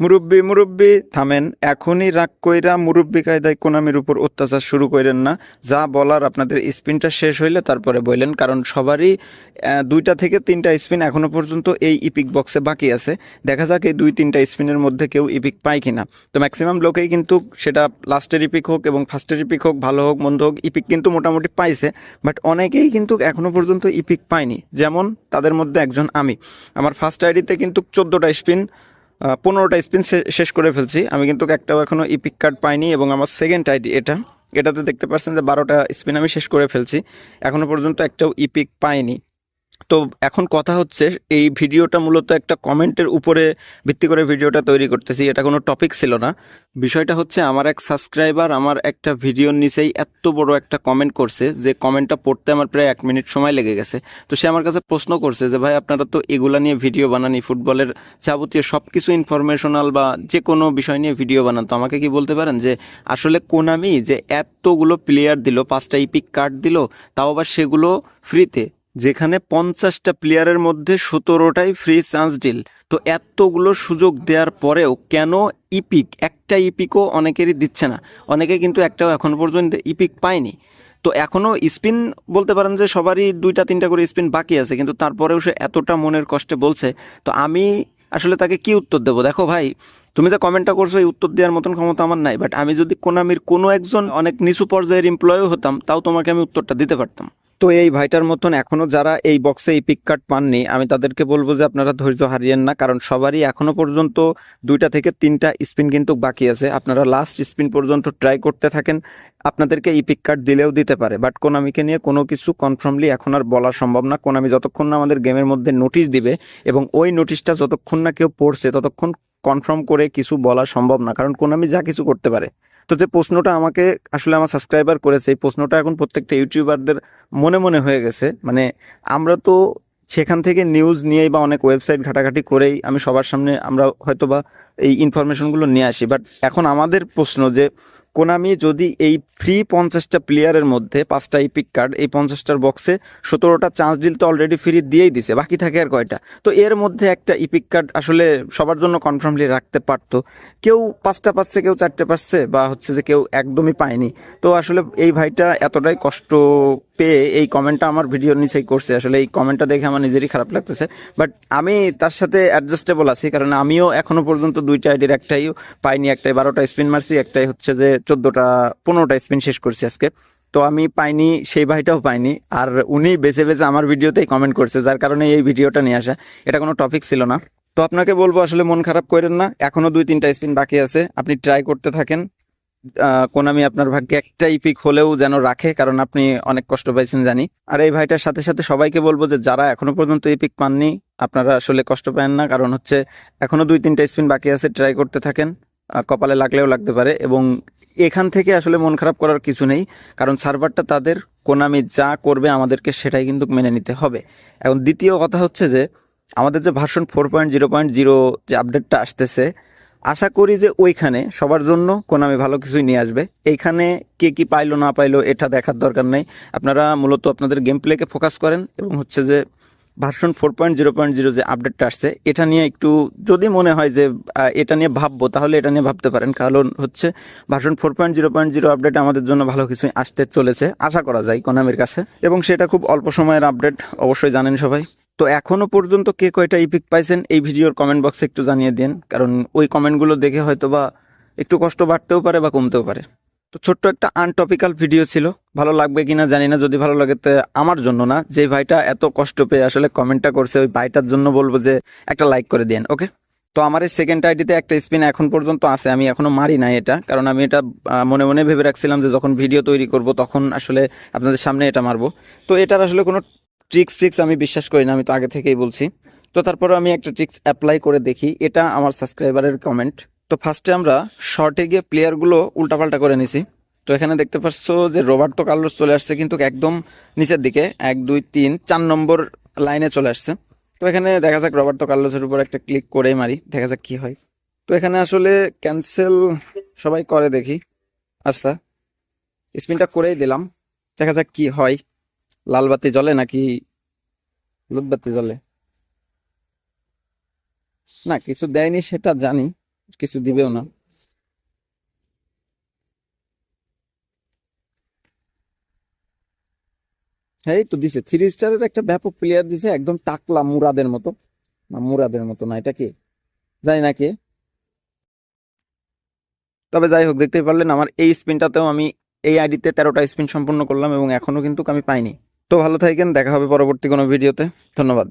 মুরব্বি, মুরব্বী, থামেন। এখনই রাগ কইরা মুরব্বী কায়দায় কোনামির উপর অত্যাচার শুরু করেন না। যা বলার আপনাদের স্পিনটা শেষ হইলে তারপরে বললেন কারণ সবারই দুইটা থেকে তিনটা স্পিন এখনও পর্যন্ত এই ইপিক বক্সে বাকি আছে। দেখা যাক এই দুই তিনটা স্পিনের মধ্যে কেউ ইপিক পায় কিনা। তো ম্যাক্সিমাম লোকেই কিন্তু সেটা লাস্টের ইপিক হোক এবং ফার্স্টের ইপিক হোক, ভালো হোক, মন্দ হোক, ইপিক কিন্তু মোটামুটি পাইছে। বাট অনেকেই কিন্তু এখনও পর্যন্ত ইপিক পায়নি। যেমন তাদের মধ্যে একজন আমি। আমার ফার্স্ট আইডিতে কিন্তু চোদ্দোটা স্পিন পনেরোটা স্পিন শেষ করে ফেলছি। আমি কিন্তু একটাও এখনও ইপিক কার্ড পাইনি এবং আমার সেকেন্ড আইডি এটা। এটাতে দেখতে পাচ্ছেন যে বারোটা স্পিন আমি শেষ করে ফেলছি। এখনও পর্যন্ত একটাও ইপিক পাইনি। তো এখন কথা হচ্ছে, এই ভিডিওটা মূলত একটা কমেন্টের উপরে ভিত্তি করে ভিডিওটা তৈরি করতেছি, এটা কোনো টপিক ছিল না। বিষয়টা হচ্ছে, আমার এক সাবস্ক্রাইবার আমার একটা ভিডিওর নিচেই এত বড় একটা কমেন্ট করছে যে কমেন্টটা পড়তে আমার প্রায় এক মিনিট সময় লেগে গেছে। তো সে আমার কাছে প্রশ্ন করছে যে, ভাই, আপনারা তো এগুলা নিয়ে ভিডিও বানানি ফুটবলের যাবতীয় সব কিছু ইনফরমেশনাল বা যে কোনো বিষয় নিয়ে ভিডিও বানান। তো আমাকে কি বলতে পারেন যে, আসলে কোনামি যে এতগুলো প্লেয়ার দিল, পাঁচটা ইপিক কার্ড দিল, তাও আবার সেগুলো ফ্রিতে যেখানে পঞ্চাশটা প্লেয়ারের মধ্যে সতেরোটাই ফ্রি চান্স ডিল তো এতগুলো সুযোগ দেওয়ার পরেও কেন ইপিক একটা ইপিকও অনেকেরই দিচ্ছে না। অনেকে কিন্তু একটাও এখন পর্যন্ত ইপিক পায়নি। তো এখনও স্পিন বলতে পারেন যে সবারই দুইটা, তিনটা করে স্পিন বাকি আছে, কিন্তু তারপরেও সে এতটা মনের কষ্টে বলছে। তো আমি আসলে তাকে কি উত্তর দেবো? দেখো ভাই, তুমি যে কমেন্টটা করছ, এই উত্তর দেওয়ার মতন ক্ষমতা আমার নাই বাট আমি যদি কোনামির কোনো একজন অনেক নিচু পর্যায়ের এমপ্লয়ও হতাম, তাও তোমাকে আমি উত্তরটা দিতে পারতাম। তো এই ভাইটার মতন এখনও যারা এই বক্সে এই পিক কার্ড পাননি, আমি তাদেরকে বলব যে আপনারা ধৈর্য হারিয়েন না, কারণ সবারই এখনও পর্যন্ত দুইটা থেকে তিনটা স্পিন কিন্তু বাকি আছে। আপনারা লাস্ট স্পিন পর্যন্ত ট্রাই করতে থাকেন, আপনাদেরকে এই পিক কার্ড দিলেও দিতে পারে। বাট কোনামিকে নিয়ে কোনো কিছু কনফার্মলি এখন আর বলা সম্ভব না। কোনামি যতক্ষণ না আমাদের গেমের মধ্যে নোটিশ দিবে এবং ওই নোটিশটা যতক্ষণ না কেউ পড়ছে, ততক্ষণ কনফার্ম করে কিছু বলা সম্ভব না, কারণ কোন আমি যা কিছু করতে পারে। তো যে প্রশ্নটা আমাকে আসলে আমার সাবস্ক্রাইবার করেছে, এই প্রশ্নটা এখন প্রত্যেকটা ইউটিউবারদের মনে মনে হয়ে গেছে। মানে আমরা তো সেখান থেকে নিউজ নিয়েই বা অনেক ওয়েবসাইট ঘাটাঘাটি করেই আমি সবার সামনে আমরা হয়তো বা এই ইনফরমেশনগুলো নিয়ে আসি। বাট এখন আমাদের প্রশ্ন যে কোনামি যদি এই ফ্রি পঞ্চাশটা প্লেয়ারের মধ্যে পাঁচটা ইপিক কার্ড এই পঞ্চাশটার বক্সে সতেরোটা চান্স ডিল তো অলরেডি ফ্রি দিয়েই দিছে, বাকি থাকে আর কয়টা? তো এর মধ্যে একটা ইপিক কার্ড আসলে সবার জন্য কনফার্মলি রাখতে পারতো। কেউ পাঁচটা পাচ্ছে, কেউ চারটে পাচ্ছে, বা হচ্ছে যে কেউ একদমই পায়নি। তো আসলে এই ভাইটা এতটাই কষ্ট পেয়ে এই কমেন্টটা আমার ভিডিওর নিচেই করছে। আসলে এই কমেন্টটা দেখে আমার নিজেরই খারাপ লাগতেছে। বাট আমি তার সাথে অ্যাডজাস্টেবল আছি, কারণ আমিও এখনও পর্যন্ত দুইটা আইডির একটাই পাইনি, একটাই বারোটা স্পিন মারছি, একটাই হচ্ছে যে চোদ্দোটা, পনেরোটা স্পিন শেষ করছি আজকে। তো আমি পাইনি, সেই ভাইটাও পাইনি। আর উনি বেছে বেছে আমার ভিডিওতেই কমেন্ট করছে, যার কারণে এই ভিডিওটা নিয়ে আসা। এটা কোনো টপিক ছিল না। তো আপনাকে বলব, আসলে মন খারাপ করেন না। এখনও দুই তিনটা স্পিন বাকি আছে। আপনি ট্রাই করতে থাকেন। কোনামি আপনার ভাগ্যে একটা ইপিক হলেও যেন রাখে, কারণ আপনি অনেক কষ্ট পাইছেন জানি। আর এই ভাইটার সাথে সাথে সবাইকে বলব যে যারা এখনও পর্যন্ত ইপিক পাননি, আপনারা আসলে কষ্ট পান না, কারণ হচ্ছে এখনও দুই তিনটা স্পিন বাকি আছে, ট্রাই করতে থাকেন কপালে লাগলেও লাগতে পারে, এবং এখান থেকে আসলে মন খারাপ করার কিছু নেই, কারণ সার্ভারটা তাদের, কোনামি যা করবে আমাদেরকে সেটাই কিন্তু মেনে নিতে হবে। এখন দ্বিতীয় কথা হচ্ছে যে, আমাদের যে version four point zero point zero যে আপডেটটা আসতেছে আশা করি যে ওইখানে সবার জন্য কোনামি ভালো কিছুই নিয়ে আসবে। এইখানে কে কি পাইলো না পাইলো এটা দেখার দরকার নেই। আপনারা মূলত আপনাদের গেম প্লেকে ফোকাস করেন এবং হচ্ছে যে version four point zero point zero যে আপডেটটা আসছে, এটা নিয়ে একটু যদি মনে হয় যে এটা নিয়ে ভাববো, তাহলে এটা নিয়ে ভাবতে পারেন। কারণ হচ্ছে version four point zero point zero update আমাদের জন্য ভালো কিছুই আসতে চলেছে, আশা করা যায় কোনামির কাছে। এবং সেটা খুব অল্প সময়ের আপডেট অবশ্যই জানেন সবাই। তো এখনও পর্যন্ত কে কয়টা ইপিক পাইছেন এই ভিডিওর কমেন্ট বক্সে একটু জানিয়ে দিন, কারণ ওই কমেন্টগুলো দেখে হয়তো বা একটু কষ্ট বাড়তেও পারে বা কমতেও পারে। তো ছোট্ট একটা আনটপিক্যাল ভিডিও ছিল, ভালো লাগবে কি না জানি না, যদি ভালো লাগে তো আমার জন্য না, যে ভাইটা এত কষ্ট পেয়ে আসলে কমেন্টটা করছে, ওই ভাইটার জন্য বলব যে একটা লাইক করে দিন ওকে তো আমার এই সেকেন্ড আইডিতে একটা স্পিন এখন পর্যন্ত আছে, আমি এখনও মারি নাই এটা, কারণ আমি এটা মনে মনে ভেবে রাখছিলাম যে যখন ভিডিও তৈরি করব তখন আসলে আপনাদের সামনে এটা মারবো। তো এটার আসলে কোনো ট্রিক্স ফ্রিক্স আমি বিশ্বাস করি না, আমি তো আগে থেকেই বলছি। তো তারপরে আমি একটা ট্রিক্স অ্যাপ্লাই করে দেখি, এটা আমার সাবস্ক্রাইবারের কমেন্ট তো ফার্স্টে আমরা শর্টে গিয়ে প্লেয়ারগুলো উল্টাপাল্টা করে নিছি। তো এখানে দেখতে পাচ্ছ যে রোবার্তো কার্লোস চলে আসছে, কিন্তু একদম নিচের দিকে, এক, দুই, তিন, চার নম্বর লাইনে চলে আসছে। তো এখানে দেখা যাক রবার্তো কার্লোসের উপর একটা ক্লিক করেই মারি, দেখা যাক কি হয়। তো এখানে আসলে ক্যান্সেল সবাই করে দেখি। আচ্ছা স্পিনটা করেই দিলাম, দেখা যাক কি হয়। লাল বাতি জ্বলে নাকি হলুদ বাতি জ্বলে? না, কিছু দেয়নি সেটা জানি, কিছু দিবেও না। এই তো দিছে, থ্রি স্টারের একটা ব্যাপক প্লেয়ার দিছে, একদম টাকলা মুরাদের মতো। না, মুরাদের মতো না, এটা কি? জানি না কি। তবে যাই হোক, দেখতেই পারলেন, আমার এই স্পিনটাতেও আমি, এই আইডিতে তেরোটা স্পিন সম্পূর্ণ করলাম এবং এখনও কিন্তু আমি পাইনি। তো ভালো থাকেন দেখা হবে পরবর্তী কোনো ভিডিওতে। ধন্যবাদ।